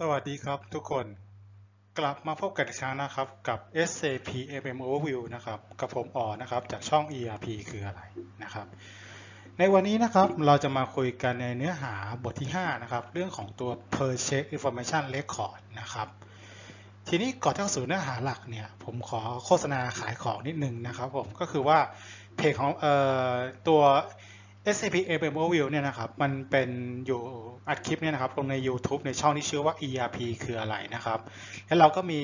สวัสดีครับทุกคนกลับมาพบกันอีกครั้งนะครับกับ SAP FM Overview นะครับกับผมอ๋อนะครับจากช่อง ERP คืออะไรนะครับ ในวันนี้นะครับเราจะมาคุยกันในเนื้อหาบทที่ 5 นะครับ เรื่องของตัว Purchase Information Record นะครับ ทีนี้ก่อนที่จะสู่เนื้อหาหลักเนี่ย ผมขอโฆษณาขายของนิดนึงนะครับผมก็คือว่าเพจของเอ่อตัว SCP FM o v i e w เนี่ยนะครับมันเป็นอยู่อัดคลิปเนี่ยนะครับลงใน YouTube ในช่องที่ชื่อว่า ERP คืออะไรนะครับ แล้วเราก็มี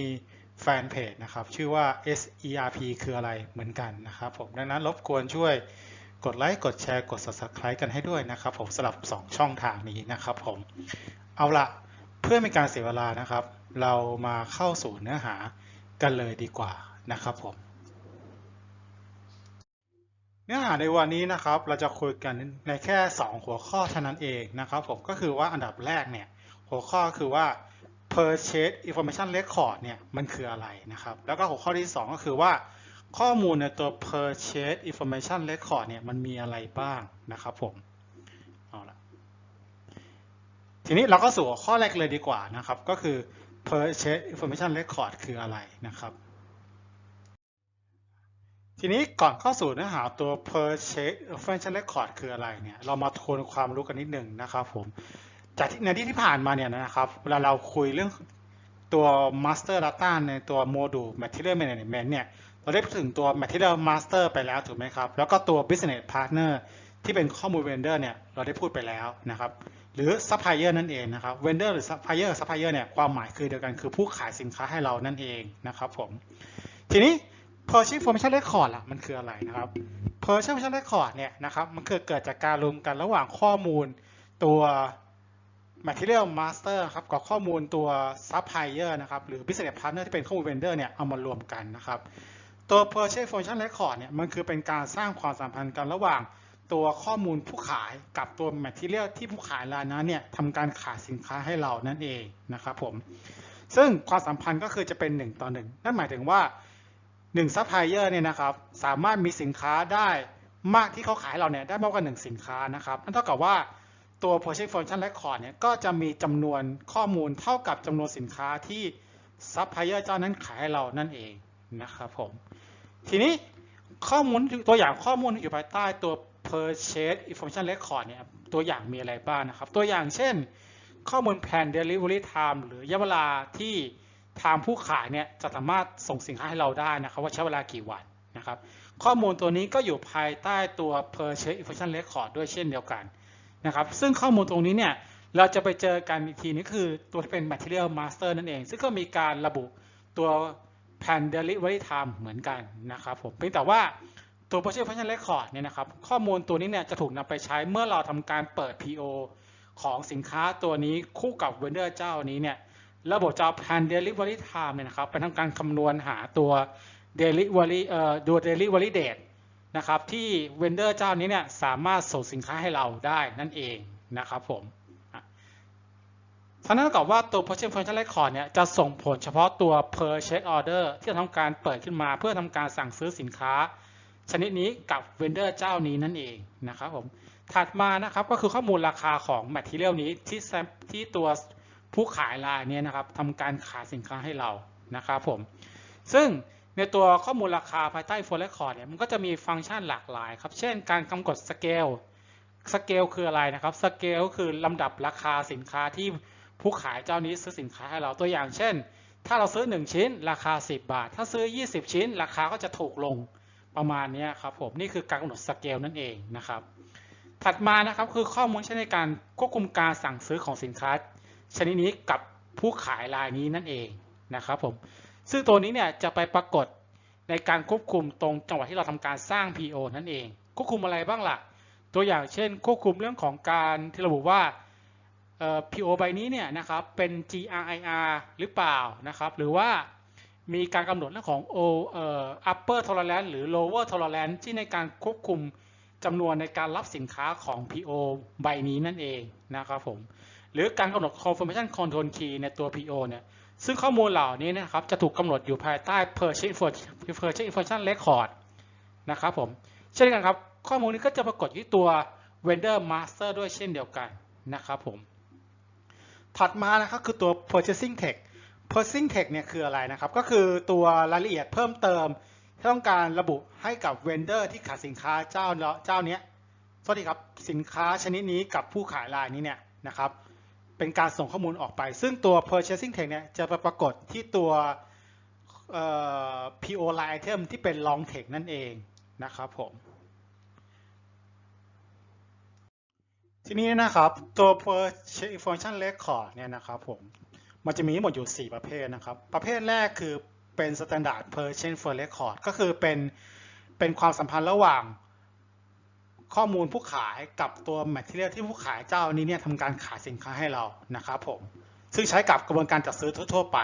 แฟนเพจนะครับชื่อว่า SERP คืออะไรเหมือนกันนะครับผมดังนั้นรบกวนช่วยกดไลค์กดแชร์กด Subscribe กันให้ด้วยนะครับผมสำหรับ 2 ช่องทางนี้นะครับผมเอาละเพื่อไม่การเสียเวลานะครับ เรามาเข้าสู่เนื้อหากันเลยดีกว่านะครับผม เนื้อหาในวันนี้นะครับเราจะคุยกันในแค่ 2 หัวข้อเท่านั้นเองนะครับผมก็คือว่าอันดับแรกเนี่ยหัวข้อคือว่า purchase information record เนี่ยมันคืออะไรนะครับ แล้วก็หัวข้อที่ 2 ก็คือว่าข้อมูลในตัว purchase information record เนี่ยมันมีอะไรบ้างนะครับผมเอาละทีนี้เราก็สู่หัวข้อแรกเลยดีกว่านะครับ ก็คือ purchase information record คืออะไรนะครับ ทีนี้ก่อนเข้าสู่เนื้อหาตัว purchase information record คืออะไรเนี่ย เรามาทวนความรู้กันนิดหนึ่งนะครับผม จากในที่ที่ผ่านมาเนี่ยนะครับ เวลาเราคุยเรื่องตัว master data ในตัวโมดูล material management เนี่ย เราได้พูดถึงตัว material master ไปแล้วถูกไหมครับ แล้วก็ตัว business partner ที่เป็นข้อมูล vendor เนี่ย เราได้พูดไปแล้วนะครับ หรือ supplier นั่นเองนะครับ vendor หรือ supplier supplier เนี่ย ความหมายคือเดียวกันคือผู้ขายสินค้าให้เรานั่นเองนะครับผม ทีนี้ Purchase Information Record ล่ะมันคืออะไรนะครับ Purchase Information Record เนี่ยนะครับมันคือเกิดจากการรวมกันระหว่างข้อมูลตัว Material Master ครับกับข้อมูลตัว Supplier นะครับหรือ Business Partner ที่เป็นข้อมูล Vendor เนี่ยเอามารวมกันนะครับ ตัว Purchase Information Record เนี่ยมันคือเป็นการสร้างความสัมพันธ์กันระหว่างตัวข้อมูลผู้ขายกับตัว Material ที่ผู้ขายรายนั้นเนี่ยทำการขายสินค้าให้เรานั่นเองนะครับผมซึ่งความสัมพันธ์ก็คือจะเป็น 1 ต่อ 1 นั่นหมายถึงว่า หนึ่งซัพพลายเออร์เนี่ยนะครับสามารถมีสินค้าได้มากที่เขาขายเราเนี่ยได้มากกว่าหนึ่งสินค้านะครับนั่นเท่ากับว่าตัว purchase information record เนี่ยก็จะมีจำนวนข้อมูลเท่ากับจำนวนสินค้าที่ซัพพลายเออร์เจ้านั้นขายให้เรานั่นเองนะครับผมทีนี้ข้อมูลตัวอย่างข้อมูลอยู่ภายใต้ตัว purchase information record เนี่ยตัวอย่างมีอะไรบ้างนะครับ ตัวอย่างเช่น ข้อมูลแผน delivery time หรือระยะเวลาที่ ทางผู้ขายเนี่ยจะสามารถส่งสินค้าให้เราได้นะครับว่าใช้เวลากี่วันนะครับ ข้อมูลตัวนี้ก็อยู่ภายใต้ตัว purchase information record ด้วยเช่นเดียวกันนะครับ ซึ่งข้อมูลตรงนี้เนี่ยเราจะไปเจอกันอีกทีนี้คือตัวที่เป็น material master นั่นเอง ซึ่งก็มีการระบุตัว plan delivery time เหมือนกันนะครับผมเพียงแต่ว่าตัว purchase information record เนี่ยนะครับ ข้อมูลตัวนี้เนี่ยจะถูกนำไปใช้เมื่อเราทำการเปิด PO ของสินค้าตัวนี้คู่กับ vendor เจ้านี้เนี่ย ระบบจะเอา plan delivery time เนี่ยนะครับไปทำการคำนวณหาตัว delivery เอ่อดู delivery date นะครับที่ vendor เจ้านี้เนี่ยสามารถส่งสินค้าให้เราได้นั่นเองนะครับผมฉะนั้นกับว่าตัว purchase information record เนี่ยจะส่งผลเฉพาะตัว purchase order ที่จะทำการเปิดขึ้นมาเพื่อทำการสั่งซื้อสินค้า ชนิดนี้กับ vendor เจ้านี้นั่นเองนะครับผมถัดมานะครับก็คือข้อมูลราคาของ material นี้ที่ที่ตัว ผู้ขายรายนี้นะครับทำการขายสินค้าให้เรานะครับผม ซึ่งในตัวข้อมูลราคาภายใต้ f o r e c o r d เนี่ยมันก็จะมีฟังก์ชันหลากหลายครับ เช่นการกำหนดสเกลสเกลคืออะไรนะครับสเกลก็คือลำดับราคาสินค้าที่ผู้ขายเจ้านี้ซื้อสินค้าให้เราตัวอย่าง เช่น ถ้าเราซื้อ 1 ชิ้น ราคา 10 บาท ถ้าซื้อ 20 ชิ้น ราคาก็จะถูกลงประมาณนี้ครับผมนี่คือการกำหนดสเกลนั่นเองนะครับถัดมานะครับคือข้อมูลใช้ในการควบคุมการสั่งซื้อของสินค้า ชนิดนี้กับผู้ขายรายนี้นั่นเองนะครับผมซึ่งตัวนี้เนี่ยจะไปปรากฏในการควบคุมตรงจังหวะที่เราทำการสร้าง PO นั่นเอง ควบคุมอะไรบ้างล่ะ ตัวอย่างเช่น ควบคุมเรื่องของการที่ระบุว่า PO ใบนี้เนี่ยนะครับเป็น GRIR หรือเปล่านะครับ หรือว่ามีการกำหนดเรื่องของ O upper tolerance หรือ lower tolerance ที่ในการควบคุมจำนวนในการรับสินค้าของ PO ใบนี้นั่นเองนะครับผม หรือการกำหนด confirmation control key ในตัว PO เนี่ยซึ่งข้อมูลเหล่านี้นะครับจะถูกกำหนดอยู่ภายใต้ purchase purchase information record นะครับผมเช่นกันครับ ข้อมูลนี้ก็จะปรากฏที่ตัว vendor master ด้วยเช่นเดียวกันนะครับผมถัดมานะครับคือตัว purchasing text purchasing text เนี่ยคืออะไรนะครับ ก็คือตัวรายละเอียดเพิ่มเติมที่ต้องการระบุให้กับ vendor ที่ขายสินค้าเจ้าเจ้าเนี้ยสวัสดีครับสินค้าชนิดนี้กับผู้ขายรายนี้เนี่ยนะครับ เป็นการส่งข้อมูลออกไป ซึ่งตัว purchasing text เนี่ยจะไปปรากฏที่ตัว PO line item ที่เป็น long text นั่นเองนะครับผมทีนี้นะครับตัว purchase information record เนี่ยนะครับผมมันจะมีทั้งหมดอยู่ 4 ประเภทนะครับ ประเภทแรกคือเป็น standard purchase for record ก็คือเป็นเป็นความสัมพันธ์ระหว่าง ข้อมูลผู้ขายกับตัว material ที่ผู้ขายเจ้านี้เนี่ยทำการขายสินค้าให้เรานะครับผมซึ่งใช้กับกระบวนการจัดซื้อทั่ว ๆ ไป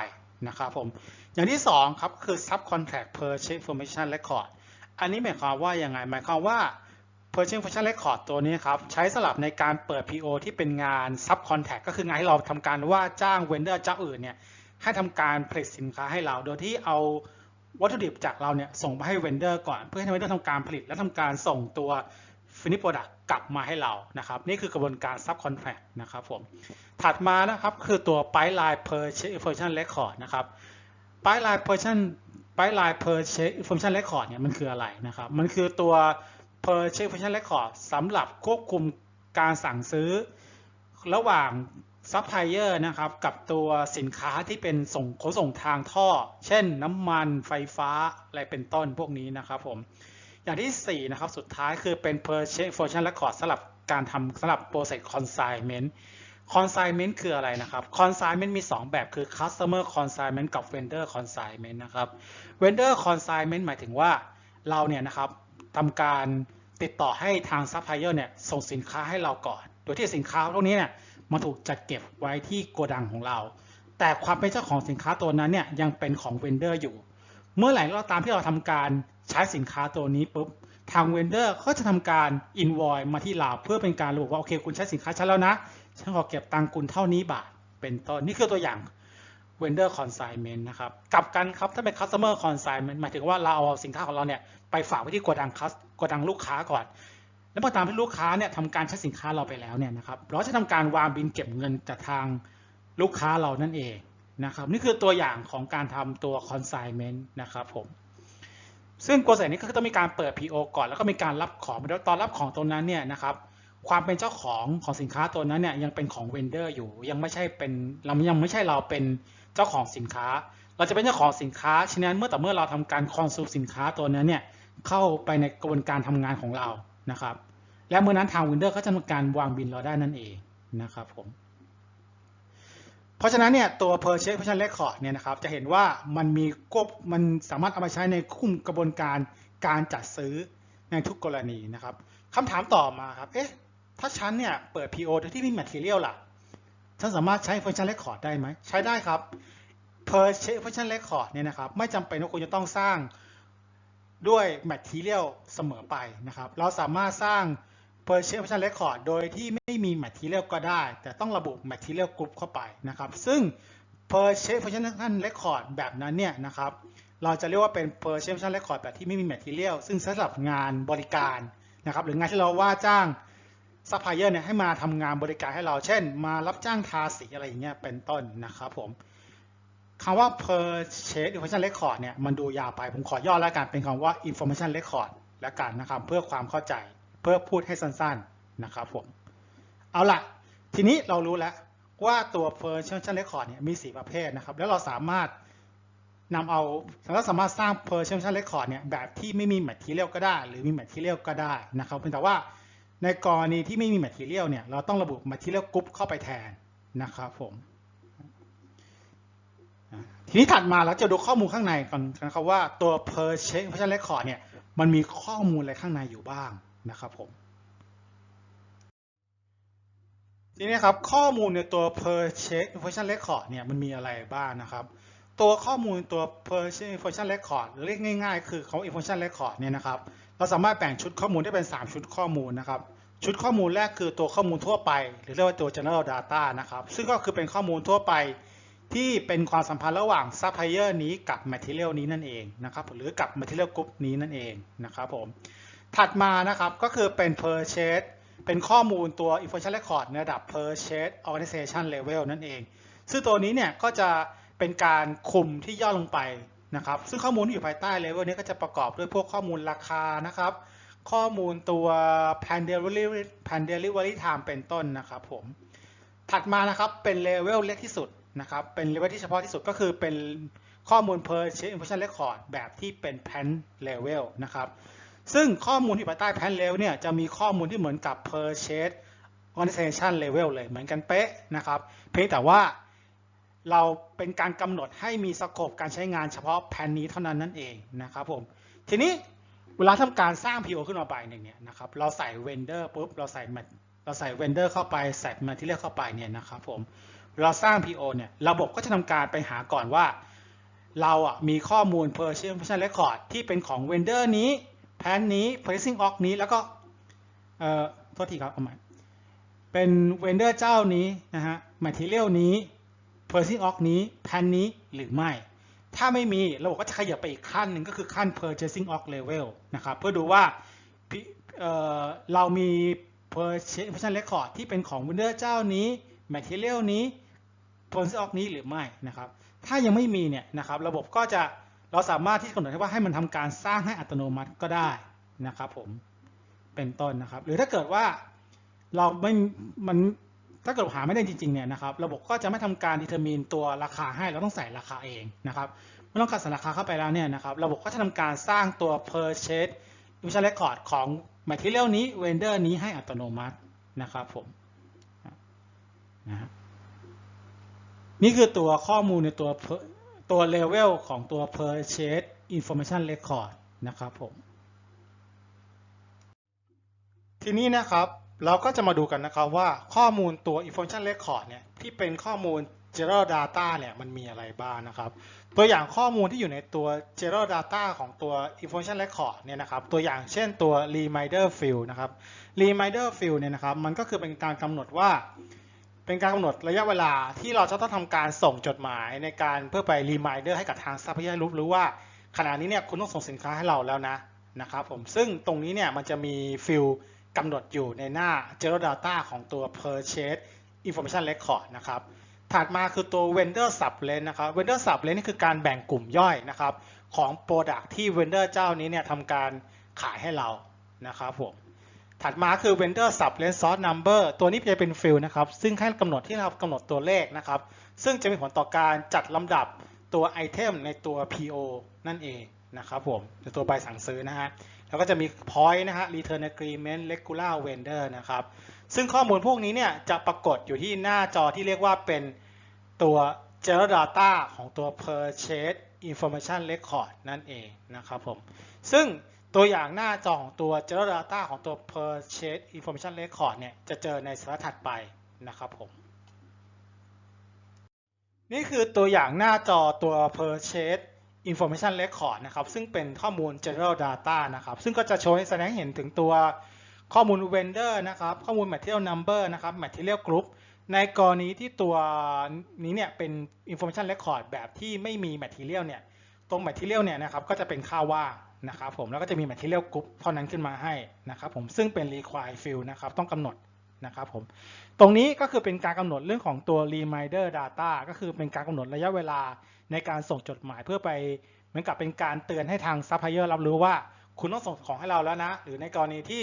นะครับผมอย่างที่2ครับคือ subcontract purchase information record อันนี้หมายความว่ายังไงหมายความว่า Purchase Function Record ตัวนี้ครับใช้สำหรับในการเปิด PO ที่เป็นงาน Subcontract ก็คืองานที่เราทำการว่าจ้าง Vendor เจ้าอื่นเนี่ยให้ทำการผลิตสินค้าให้เรา โดยที่เอาวัตถุดิบจากเราเนี่ยส่งไปให้ Vendor ก่อน เพื่อให้ Vendor ทำการผลิตและทำการส่งตัว Finished Product กลับมาให้เรานะครับ นี่คือกระบวนการ Subcontract นะครับผมถัดมานะครับคือตัว Pipeline Purchase Information Record นะครับ Pipeline Purchase Pipeline Purchase Information Record เนี่ยมันคืออะไรนะครับ มันคือตัว Purchase Function Record สำหรับควบคุมการสั่งซื้อ ระหว่างซัพพลายเออร์นะครับกับตัวสินค้าที่เป็นส่งขนส่งทางท่อ เช่นน้ำมันไฟฟ้าอะไรเป็นต้นพวกนี้นะครับผม อย่างที่ 4 นะครับ สุดท้ายคือเป็น Purchase Function Record สำหรับการทำสำหรับ Process Consignment Consignment คืออะไรนะครับ Consignment มี 2 แบบคือ Customer Consignment กับ Vendor Consignment นะครับ Vendor Consignment หมายถึงว่าเราเนี่ยนะครับทำการติดต่อให้ทางซัพพลายเออร์เนี่ยส่งสินค้าให้เราก่อน โดยที่สินค้าพวกนี้เนี่ยมันถูกจัดเก็บไว้ที่โกดังของเรา แต่ความเป็นเจ้าของสินค้าตัวนั้นเนี่ยยังเป็นของเวนเดอร์อยู่ เมื่อไหร่ก็ตามที่เราทำการ ใช้สินค้าตัวนี้ปุ๊บทางเวนเดอร์ก็จะทำการอินวอยมาที่เราเพื่อเป็นการระบุว่าโอเคคุณใช้สินค้าฉันแล้วนะ ฉันขอเก็บตังคุณเท่านี้บาท เป็นต้นนี่คือตัวอย่าง vendor consignment นะครับกลับกันครับถ้าเป็น customer consignment หมายถึงว่าเราเอาสินค้าของเราเนี่ยไปฝากไว้ที่โกดังคัสโกดังลูกค้าก่อน แล้วพอตามที่ลูกค้าเนี่ยทำการใช้สินค้าเราไปแล้วเนี่ยนะครับเราจะทำการวางบินเก็บเงินจากทางลูกค้าเรานั่นเองนะครับนี่คือตัวอย่างของการทำตัว consignment นะครับผม ซึ่งโปรเซสนี้ก็ต้องมีการเปิด PO ก่อน แล้วก็มีการรับของแล้วตอนรับของตรงนั้นเนี่ยนะครับความเป็นเจ้าของของสินค้าตัวนั้นเนี่ยยังเป็นของเวนเดอร์อยู่ยังไม่ใช่เป็นเรายังไม่ใช่เราเป็นเจ้าของสินค้า เราจะเป็นเจ้าของสินค้าฉะนั้นเมื่อแต่เมื่อเราทำการคอนซูมสินค้าตัวนั้นเนี่ยเข้าไปในกระบวนการทำงานของเรานะครับ และเมื่อนั้นทางเวนเดอร์ก็จะทำการวางบินเราได้นั่นเองนะครับผม เพราะฉะนั้นเนี่ยตัว purchase function record เนี่ยนะครับจะเห็นว่ามันมีควบมันสามารถเอามาใช้ในคุ้มกระบวนการการจัดซื้อในทุกกรณีนะครับคำถามต่อมาครับเอ๊ะถ้าฉันเนี่ยเปิด PO โดยที่มี material ล่ะฉันสามารถใช้ function record ได้ไหมใช้ได้ครับ purchase function record เนี่ยนะครับไม่จำเป็นว่าคุณจะต้องสร้างด้วย material เสมอไปนะครับ เราสามารถสร้าง purchase function record โดยที่ไม่มี material ก็ได้ แต่ต้องระบุ material group เข้าไปนะครับ ซึ่ง purchase function record แบบนั้นเนี่ยนะครับ เราจะเรียกว่าเป็น purchase function record แบบที่ไม่มี material ซึ่งสำหรับงานบริการนะครับ หรืองานที่เราว่าจ้างซัพพลายเออร์เนี่ยให้มาทำงานบริการให้เรา เช่น มารับจ้างทาสีอะไรอย่างเงี้ยเป็นต้นนะครับผมคำว่า purchase information record เนี่ยมันดูยาวไป ผมขอย่อแล้วกันเป็นคำว่า information record แล้วกันนะครับ เพื่อความเข้าใจ พื่อพูดให้สั้นๆนะครับผม เอาล่ะ ทีนี้เรารู้แล้วว่าตัว purchase record เนี่ยมี 4 ประเภทนะครับ แล้วเราสามารถนำเอาเราสามารถสร้าง purchase record เนี่ยแบบที่ไม่มี material ก็ได้ หรือมี material ก็ได้นะครับเพียงแต่ว่าในกรณีที่ไม่มี material เนี่ยเราต้องระบุ material group เข้าไปแทนนะครับผมทีนี้ถัดมาเราจะดูข้อมูลข้างในกันนะครับว่าตัว purchase information record เนี่ยมันมีข้อมูลอะไรข้างในอยู่บ้าง นะครับผมทีนี้ครับข้อมูลในตัว purchase information record เนี่ยมันมีอะไรบ้างนะครับ ตัวข้อมูลตัว purchase information record เรียกง่ายๆ คือเขา information record เนี่ยนะครับเราสามารถแบ่งชุดข้อมูลได้เป็น 3 ชุดข้อมูลนะครับชุดข้อมูลแรกคือตัวข้อมูลทั่วไป หรือเรียกว่าตัว general data นะครับซึ่งก็คือเป็นข้อมูลทั่วไปที่เป็นความสัมพันธ์ระหว่าง supplier นี้กับ material นี้นั่นเองนะครับหรือกับ material group นี้นั่นเองนะครับผม ถัดมานะครับก็คือเป็น purchase เป็นข้อมูลตัว information record ในระดับ purchase organization level นั่นเอง ซึ่งตัวนี้เนี่ยก็จะเป็นการคุมที่ย่อลงไปนะครับ ซึ่งข้อมูลที่อยู่ภายใต้ level นี้ก็จะประกอบด้วยพวกข้อมูลราคานะครับ ข้อมูลตัว pan delivery pan delivery time เป็นต้นนะครับผม ถัดมานะครับเป็นเลเวลเล็กที่สุดนะครับ เป็นเลเวลที่เฉพาะที่สุดก็คือเป็นข้อมูล purchase information record แบบที่เป็น pan level นะครับ ซึ่งข้อมูลที่ภายใต้ pan level เนี่ยจะมีข้อมูลที่เหมือนกับ purchase organization level เลยเหมือนกันเป๊ะนะครับเพียงแต่ว่าเราเป็นการกำหนดให้มีสโคปการใช้งานเฉพาะแผนนี้เท่านั้นนั่นเองนะครับผมทีนี้เวลาทำการสร้าง PO ขึ้นมาใบหนึ่งเนี่ยนะครับเราใส่ vendor ปุ๊บเราใส่เราใส่ vendor เข้าไปใส่ material เข้าไปเนี่ยนะครับผมเราสร้าง PO เนี่ยระบบก็จะทำการไปหาก่อนว่า เราอะมีข้อมูล purchase information record ที่เป็นของ vendor นี้ แผนนี้ pricing org นี้แล้วก็เอ่อโทษทีครับเอาใหม่เป็น vendor เจ้านี้นะฮะ material นี้ purchasing org นี้แผนนี้หรือไม่ ถ้าไม่มีระบบก็จะขยับไปอีกขั้นหนึ่งก็คือขั้น purchasing org level นะครับเพื่อดูว่าเอ่อเรามี purchase information record ที่เป็นของ vendor เจ้านี้ material นี้ purchasing org นี้หรือไม่นะครับ ถ้ายังไม่มีเนี่ยนะครับระบบก็จะ เราสามารถที่กำหนดให้ว่าให้มันทำการสร้างให้อัตโนมัติก็ได้นะครับผมเป็นต้นนะครับ หรือถ้าเกิดว่าเราไม่มันถ้าเกิดหาไม่ได้จริงๆเนี่ยนะครับ ระบบก็จะไม่ทำการดีเทอร์มินตัวราคาให้เราต้องใส่ราคาเองนะครับเมื่อเราการใส่ราคาเข้าไปแล้วเนี่ยนะครับ ระบบก็จะทำการสร้างตัว purchase i n v e n t o record ของ material นี้ vendor นี้ให้อัตโนมัตินะครับผมนะฮะนี่คือตัวข้อมูลในตัว ตัว level ของตัว purchase information record นะครับผม ทีนี้นะครับเราก็จะมาดูกันนะครับว่าข้อมูลตัว information record เนี่ยที่เป็นข้อมูล general data เนี่ยมันมีอะไรบ้างนะครับ ตัวอย่างข้อมูลที่อยู่ในตัว general data ของตัว information record เนี่ยนะครับ ตัวอย่างเช่นตัว reminder field นะครับ reminder field เนี่ยนะครับ มันก็คือเป็นการกำหนดว่า เป็นการกำหนดระยะเวลาที่เราจะต้องทำการส่งจดหมายในการเพื่อไป reminder ให้กับทางซัพพลายเออร์รู้รู้ว่าขณะนี้เนี่ยคุณต้องส่งสินค้าให้เราแล้วนะนะครับผมซึ่งตรงนี้เนี่ยมันจะมีฟิลกำหนดอยู่ในหน้า general data ของตัว purchase information record นะครับถัดมาคือตัว vendor sublane นะครับ vendor sublane นี่คือการแบ่งกลุ่มย่อยนะครับของ product ที่ vendor เจ้านี้เนี่ยทำการขายให้เรานะครับผม ถัดมาคือ vendor sublane source number ตัวนี้จะเป็นฟิลนะครับ ซึ่งให้กำหนดที่เรากำหนดตัวเลขนะครับ ซึ่งจะมีผลต่อการจัดลำดับตัวไอเทมในตัว PO นั่นเองนะครับผมในตัวใบสั่งซื้อนะฮะ แล้วก็จะมี point นะฮะ return agreement regular vendor นะครับ ซึ่งข้อมูลพวกนี้เนี่ยจะปรากฏอยู่ที่หน้าจอที่เรียกว่าเป็นตัว general data ของตัว purchase information record นั่นเองนะครับผม ซึ่ง ตัวอย่างหน้าจอของตัว general data ของตัว purchase information record เนี่ยจะเจอในสไลด์ถัดไปนะครับผม นี่คือตัวอย่างหน้าจอตัว purchase information record นะครับ ซึ่งเป็นข้อมูล general data นะครับ ซึ่งก็จะโชว์ให้แสดงเห็นถึงตัวข้อมูล vendor นะครับ ข้อมูล material number นะครับ material group ในกรณีที่ตัวนี้เนี่ยเป็น information record แบบที่ไม่มี material เนี่ย ตรง material เนี่ยนะครับก็จะเป็นค่าว่าง นะครับผมแล้วก็จะมี material group เท่านั้นขึ้นมาให้นะครับผมซึ่งเป็น require field นะครับต้องกำหนดนะครับผมตรงนี้ก็คือเป็นการกำหนดเรื่องของตัว reminder data ก็คือเป็นการกำหนดระยะเวลาในการส่งจดหมายเพื่อไปเหมือนกับเป็นการเตือนให้ทางซัพพลายเออร์รับรู้ว่า คุณต้องส่งของให้เราแล้วนะ หรือในกรณีที่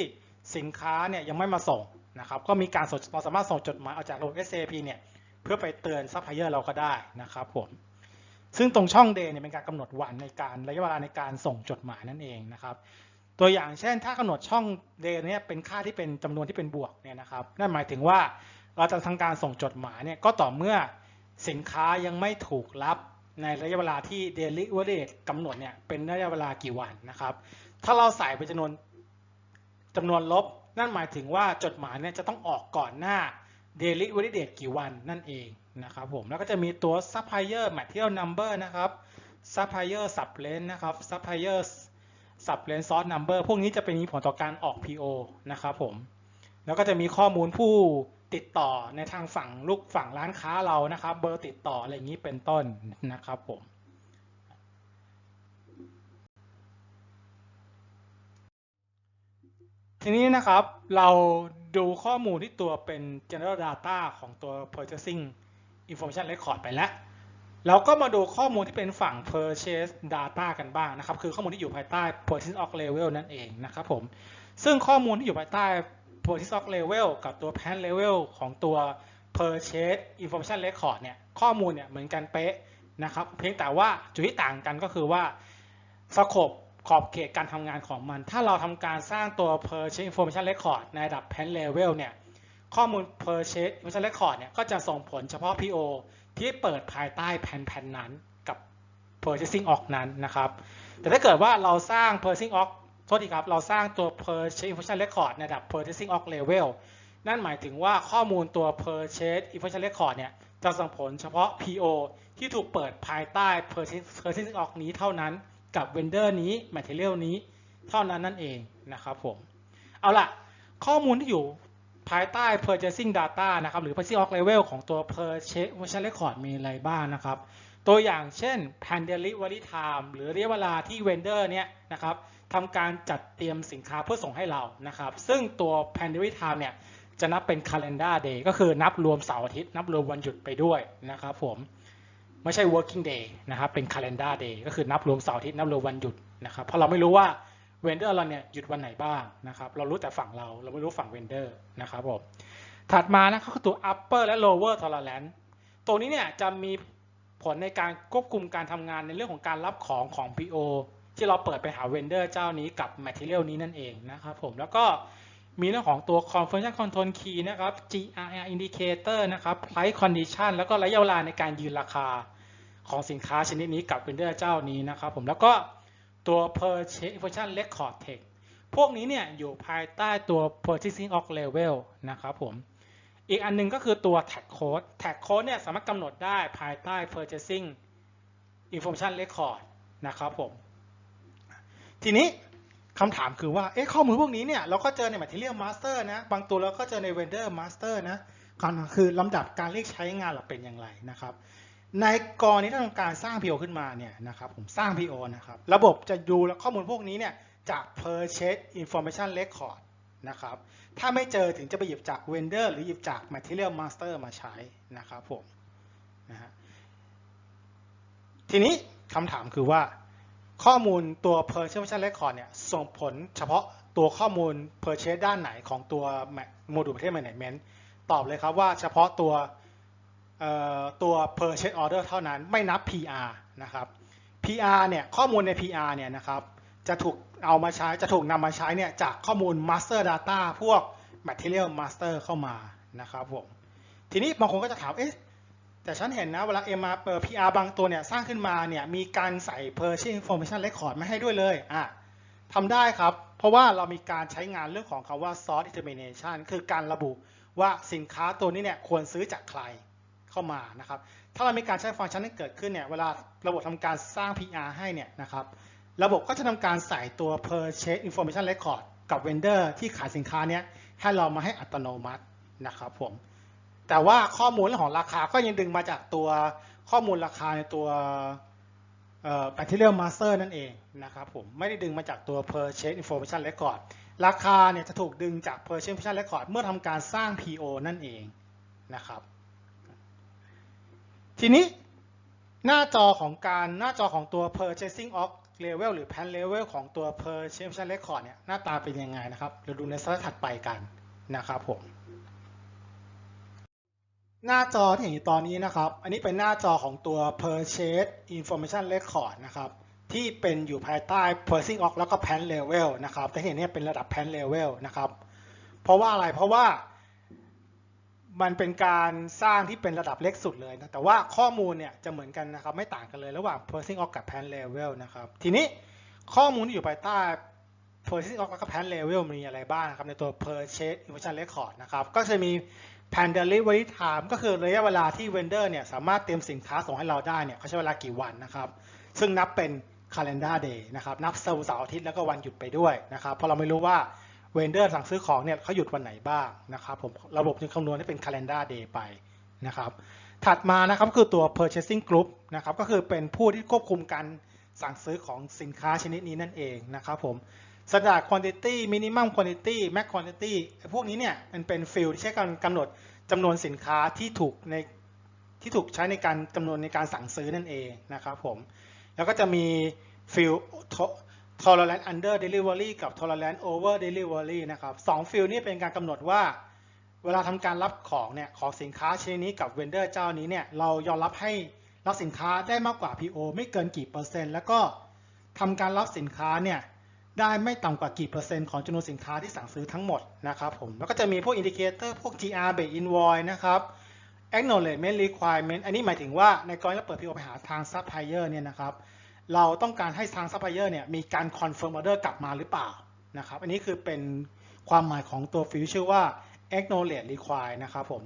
สินค้าเนี่ยยังไม่มาส่งนะครับก็มีการเราสามารถส่งจดหมายออกจากระบบ SAP เนี่ยเพื่อไปเตือนซัพพลายเออร์เราก็ได้นะครับผม ซึ่งตรงช่อง day เนี่ยเป็นการกำหนดวันในการระยะเวลาในการส่งจดหมายนั่นเองนะครับตัวอย่างเช่น ถ้ากำหนดช่อง day เนี่ยเป็นค่าที่เป็นจำนวนที่เป็นบวกเนี่ยนะครับนั่นหมายถึงว่าเราจะทำการส่งจดหมายเนี่ยก็ต่อเมื่อสินค้ายังไม่ถูกรับในระยะเวลาที่ delivery date กำหนดเนี่ยเป็นระยะเวลากี่วันนะครับ ถ้าเราใส่เป็นจำนวนจำนวนลบ นั่นหมายถึงว่าจดหมายเนี่ยจะต้องออกก่อนหน้า delivery date กี่วันนั่นเอง นะครับผมแล้วก็จะมีตัว supplier material number นะครับ supplier sublane นะครับ supplier sublane source number พวกนี้จะเป็นมีผลต่อการออก PO นะครับผมแล้วก็จะมีข้อมูลผู้ติดต่อในทางฝั่งลูกฝั่งร้านค้าเรานะครับ เบอร์ติดต่ออะไรอย่างนี้เป็นต้นนะครับผมทีนี้นะครับเราดูข้อมูลที่ตัวเป็น general data ของตัว purchasing information record ไปแล้วเราก็มาดูข้อมูลที่เป็นฝั่ง purchase data กันบ้างนะครับ คือข้อมูลที่อยู่ภายใต้ purchase org level นั่นเองนะครับผม ซึ่งข้อมูลที่อยู่ภายใต้ purchase org level กับตัว pan level ของตัว purchase information record เนี่ย ข้อมูลเนี่ยเหมือนกันเป๊ะนะครับ เพียงแต่ว่าจุดที่ต่างกันก็คือว่าสโคปขอบเขตการทำงานของมัน ถ้าเราทำการสร้างตัว purchase information record ในระดับ pan level เนี่ย ข้อมูล purchase information record เนี่ยก็จะส่งผลเฉพาะ PO ที่เปิดภายใต้แผ่นแผ่นนั้นกับ purchasing org นั้นนะครับ แต่ถ้าเกิดว่าเราสร้าง purchasing org โทษทีครับ เราสร้างตัว purchase information record ในระดับ purchasing org level นั่นหมายถึงว่าข้อมูลตัว purchase information record เนี่ยจะส่งผลเฉพาะ PO ที่ถูกเปิดภายใต้ purchasing org นี้เท่านั้นกับ vendor นี้ material นี้เท่านั้นนั่นเองนะครับผม เอาล่ะ ข้อมูลที่อยู่ ภายใต้ purchasing data นะครับ หรือ purchasing org level ของตัว purchase record มีอะไรบ้างนะครับ ตัวอย่างเช่น pan delivery time หรือระยะเวลาที่ vendor เนี่ยนะครับทำการจัดเตรียมสินค้าเพื่อส่งให้เรานะครับ ซึ่งตัว pan delivery time เนี่ยจะนับเป็น calendar day ก็คือนับรวมเสาร์อาทิตย์ นับรวมวันหยุดไปด้วยนะครับ ผมไม่ใช่ working day นะครับ เป็น calendar day ก็คือนับรวมเสาร์อาทิตย์ นับรวมวันหยุดนะครับ เพราะเราไม่รู้ว่า vendor เราเนี่ยหยุดวันไหนบ้างนะครับ เรารู้แต่ฝั่งเรา เราไม่รู้ฝั่ง vendor นะครับผม ถัดมานะครับคือตัว upper และ lower tolerance ตัวนี้เนี่ยจะมีผลในการควบคุมการทำงานในเรื่องของการรับของของ PO ที่เราเปิดไปหา vendor เจ้านี้กับ material นี้นั่นเองนะครับผม แล้วก็มีเรื่องของตัว conversion control key นะครับ GRR indicator นะครับ price condition แล้วก็ระยะเวลาในการยืนราคาของสินค้าชนิดนี้กับ vendor เจ้านี้นะครับผม แล้วก็ ตัว purchase record text พวกนี้เนี่ยอยู่ภายใต้ตัว purchasing org level นะครับผม อีกอันหนึงก็คือตัว tag code tag code เนี่ยสามารถกำหนดได้ภายใต้ purchasing information record นะครับผม ทีนี้คำถามคือว่า เอ๊ะข้อมูลพวกนี้เนี่ยเราก็เจอใน material master นะ บางตัวเราก็เจอใน vendor master นะคำถามคือลำดับการเรียกใช้งานเราเป็นอย่างไรนะครับ ในกรณีที่ต้องการสร้าง PO ขึ้นมาเนี่ยนะครับผมสร้าง PO นะครับระบบจะดูข้อมูลพวกนี้เนี่ยจาก purchase information record นะครับถ้าไม่เจอถึงจะไปหยิบจาก vendor หรือหยิบจาก material master มาใช้นะครับผมนะฮะทีนี้คำถามคือว่าข้อมูลตัว purchase information record เนี่ยส่งผลเฉพาะตัวข้อมูล purchase ด้านไหนของตัว module purchase management ตอบเลยครับว่าเฉพาะตัว ตัว purchase order เท่านั้นไม่นับ PR นะครับ PR เนี่ยข้อมูลใน PR เนี่ยนะครับจะถูกเอามาใช้จะถูกนำมาใช้เนี่ยจากข้อมูล master data พวก material master เข้ามานะครับผมทีนี้บางคนก็จะถามเอ๊ะแต่ฉันเห็นนะเวลา MR เปิด PR บางตัวเนี่ยสร้างขึ้นมาเนี่ยมีการใส่ purchase information record ไม่ให้ด้วยเลยอะทำได้ครับ เพราะว่าเรามีการใช้งานเรื่องของคำว่า source determination คือการระบุว่าสินค้าตัวนี้เนี่ยควรซื้อจากใคร เข้ามานะครับ ถ้าเรามีการใช้ฟังก์ชันที่เกิดขึ้นเนี่ยเวลาระบบทำการสร้าง PR ให้เนี่ยนะครับระบบก็จะทำการใส่ตัว purchase information record กับ vendor ที่ขายสินค้านี้ให้เรามาให้อัตโนมัตินะครับผมแต่ว่าข้อมูลเรื่องของราคาก็ยังดึงมาจากตัวข้อมูลราคาในตัวเอ่อ material master นั่นเองนะครับผมไม่ได้ดึงมาจากตัว purchase information record ราคาเนี่ยจะถูกดึงจาก purchase information record เมื่อทำการสร้าง PO นั่นเองนะครับ ทีนี้หน้าจอของการหน้าจอของตัว purchasing org level หรือ pan level ของตัว purchase record เนี่ยหน้าตาเป็นยังไงนะครับ เราดูในสไลด์ถัดไปกันนะครับผม หน้าจอที่เห็นอยู่ตอนนี้นะครับ อันนี้เป็นหน้าจอของตัว purchase information record นะครับ ที่เป็นอยู่ภายใต้ purchasing org แล้วก็ pan level นะครับ แต่เห็นเนี่ยเป็นระดับ pan level นะครับ เพราะว่าอะไร เพราะว่า มันเป็นการสร้างที่เป็นระดับเล็กสุดเลยนะ แต่ว่าข้อมูลเนี่ยจะเหมือนกันนะครับ ไม่ต่างกันเลยระหว่าง purchasing org กับ pan level นะครับ ทีนี้ข้อมูลที่อยู่ภายใต้ purchasing org แล้วก็ pan level มีอะไรบ้างนะครับ ในตัว purchase information record นะครับ ก็จะมี pan delivery time ก็คือระยะเวลาที่ vendor เนี่ยสามารถเตรียมสินค้าส่งให้เราได้เนี่ยเขาใช้เวลากี่วันนะครับ ซึ่งนับเป็น calendar day นะครับ นับเสาร์เสาร์อาทิตย์แล้วก็วันหยุดไปด้วยนะครับ เพราะเราไม่รู้ว่า vendor สั่งซื้อของเนี่ยเขาหยุดวันไหนบ้างนะครับผมระบบจึงคำนวณให้เป็น calendar day ไปนะครับถัดมานะครับคือตัว purchasing group นะครับก็คือเป็นผู้ที่ควบคุมการสั่งซื้อของสินค้าชนิดนี้นั่นเองนะครับผม standard quantity minimum quantity max quantity พวกนี้เนี่ยมันเป็นฟิลที่ใช้การกำหนดจำนวนสินค้าที่ถูกในที่ถูกใช้ในการจำนวนในการสั่งซื้อนั่นเองนะครับผมแล้วก็จะมีฟิล tolerance under delivery กับ tolerance over delivery นะครับสองฟิลนี้เป็นการกำหนดว่า เวลาทำการรับของเนี่ยของสินค้าชนิดนี้กับเวนเดอร์เจ้านี้เนี่ยเรายอมรับให้รับสินค้าได้มากกว่า PO ไม่เกินกี่เปอร์เซ็นต์ แล้วก็ทำการรับสินค้าเนี่ยได้ไม่ต่ำกว่ากี่เปอร์เซ็นต์ของจำนวนสินค้าที่สั่งซื้อทั้งหมดนะครับผมแล้วก็จะมีพวกอินดิเคเตอร์พวก GR based invoice นะครับ acknowledgement requirement อันนี้หมายถึงว่าในกรณีเราเปิด PO ไปหาทาง supplier เนี่ยนะครับ เราต้องการให้ทาง supplier เนี่ยมีการ confirm order กลับมาหรือเปล่านะครับ อันนี้คือเป็นความหมายของตัวฟิลชื่อว่า acknowledge require นะครับผม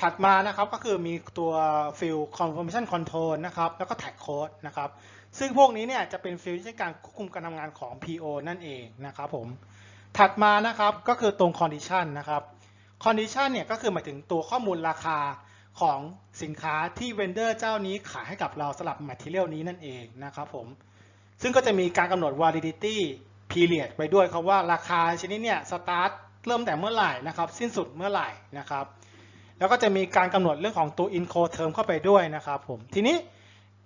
ถัดมานะครับก็คือมีตัว field confirmation control นะครับแล้วก็ tag code นะครับซึ่งพวกนี้เนี่ยจะเป็นฟิลที่ใช้การควบคุมการทำงานของ PO นั่นเองนะครับผมถัดมานะครับก็คือตรง condition นะครับ condition เนี่ยก็คือหมายถึงตัวข้อมูลราคา ของสินค้าที่เวนเดอร์เจ้านี้ขายให้กับเราสำหรับ material นี้นั่นเองนะครับผม ซึ่งก็จะมีการกำหนด validity period ไว้ด้วยครับว่าราคาชนิดเนี่ย start เริ่มแต่เมื่อไหร่นะครับ สิ้นสุดเมื่อไหร่นะครับ แล้วก็จะมีการกำหนดเรื่องของตัว inco term เข้าไปด้วยนะครับผม ทีนี้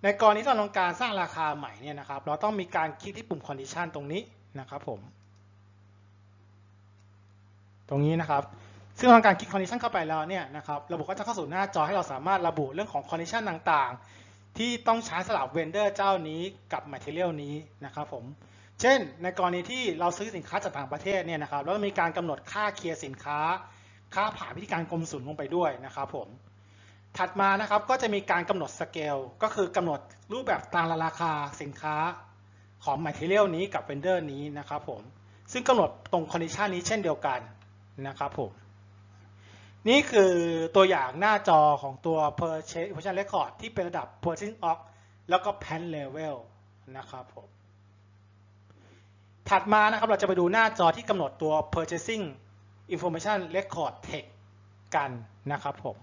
ในกรณีที่เราต้องการสร้างราคาใหม่เนี่ยนะครับ เราต้องมีการคลิกที่ปุ่ม condition ตรงนี้นะครับผม ตรงนี้นะครับ ซึ่งทางการคลิก condition เข้าไปแล้วเนี่ยนะครับระบบก็จะเข้าสู่หน้าจอให้เราสามารถระบุเรื่องของ condition ต่างๆ ที่ต้องใช้สำหรับเวนเดอร์เจ้านี้กับ material นี้นะครับผมเช่น ในกรณีที่เราซื้อสินค้าจากต่างประเทศเนี่ยนะครับแล้วมีการกำหนดค่าเคลียร์สินค้า ค่าผ่านวิธีการกรมศุลลงไปด้วยนะครับผมถัดมานะครับก็จะมีการกำหนดสเกลก็คือกำหนดรูปแบบตารางราคาสินค้าของ material นี้กับ vendor นี้นะครับผมซึ่งกำหนดตรง condition นี้เช่นเดียวกันนะครับผม นี่คือตัวอย่างหน้าจอของตัว purchase information record ที่เป็นระดับ purchasing org แล้วก็ pan level นะครับผม ถัดมานะครับเราจะไปดูหน้าจอที่กำหนดตัว purchasing information record text กันนะครับผม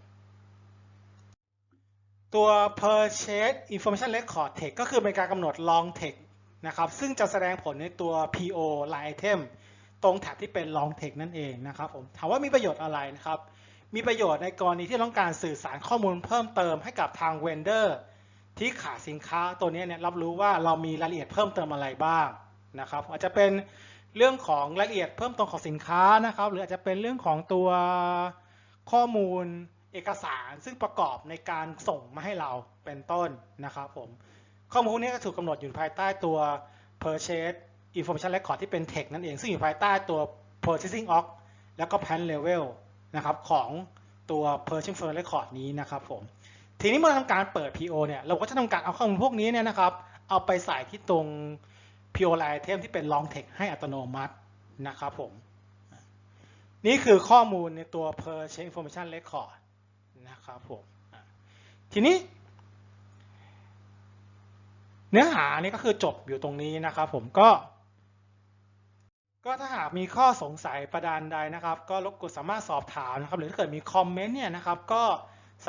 ตัว purchase information record text ก็คือเป็นการกำหนด long text นะครับ ซึ่งจะแสดงผลในตัว PO line item ตรงแท็บที่เป็น long text นั่นเองนะครับผม ถามว่ามีประโยชน์อะไรนะครับ มีประโยชน์ในกรณีที่ต้องการสื่อสารข้อมูลเพิ่มเติมให้กับทาง vendor ที่ขายสินค้าตัวนี้เนี่ยรับรู้ว่าเรามีรายละเอียดเพิ่มเติมอะไรบ้างนะครับ อาจจะเป็นเรื่องของรายละเอียดเพิ่มเติมของสินค้านะครับ หรืออาจจะเป็นเรื่องของตัวข้อมูลเอกสารซึ่งประกอบในการส่งมาให้เราเป็นต้นนะครับผมข้อมูลนี้ก็ถูกกำหนดอยู่ภายใต้ตัว purchase information record ที่เป็น text นั่นเอง ซึ่งอยู่ภายใต้ตัว purchasing org แล้วก็ pan level นะครับของตัว purchasing firm record นี้นะครับผมทีนี้เมื่อทำการเปิด PO เนี่ยเราก็จะทำการเอาข้อมูลพวกนี้เนี่ยนะครับเอาไปใส่ที่ตรง PO line item ที่เป็น long text ให้อัตโนมัตินะครับผมนี่คือข้อมูลในตัว purchase information record นะครับผมทีนี้ เนื้อหานี่ก็คือจบอยู่ตรงนี้นะครับผมก็ ก็ถ้าหากมีข้อสงสัยประดานใดนะครับ ก็รบกวนสามารถสอบถามนะครับ หรือถ้าเกิดมีคอมเมนต์เนี่ยนะครับ ก็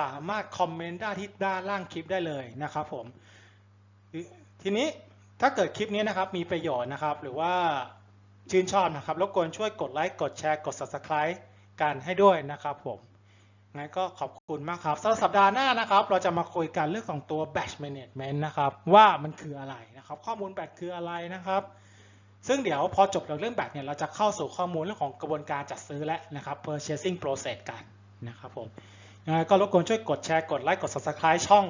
สามารถคอมเมนต์ได้ที่ด้านล่างคลิปได้เลยนะครับผมทีนี้ถ้าเกิดคลิปนี้นะครับมีประโยชน์นะครับ หรือว่าชื่นชอบนะครับรบกวนช่วยกดไลค์กดแชร์กด subscribe กันให้ด้วยนะครับผมงั้นก็ขอบคุณมากครับสำหรับสัปดาห์หน้านะครับ เราจะมาคุยกันเรื่องของตัว batch management นะครับ ว่ามันคืออะไรนะครับ ข้อมูล batch คืออะไรนะครับ ซึ่งเดี๋ยวพอจบเรื่องแบตเนี่ยเราจะเข้าสู่ข้อมูลเรื่องของกระบวนการจัดซื้อและนะครับ purchasing process กันนะครับผมยังไงก็รบกวนช่วยกดแชร์กดไลค์กด subscribe ช่อง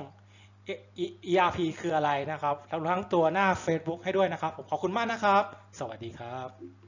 ERP คืออะไรนะครับแล้วทั้งตัวหน้า Facebook ให้ด้วยนะครับ ผมขอบคุณมากนะครับ สวัสดีครับ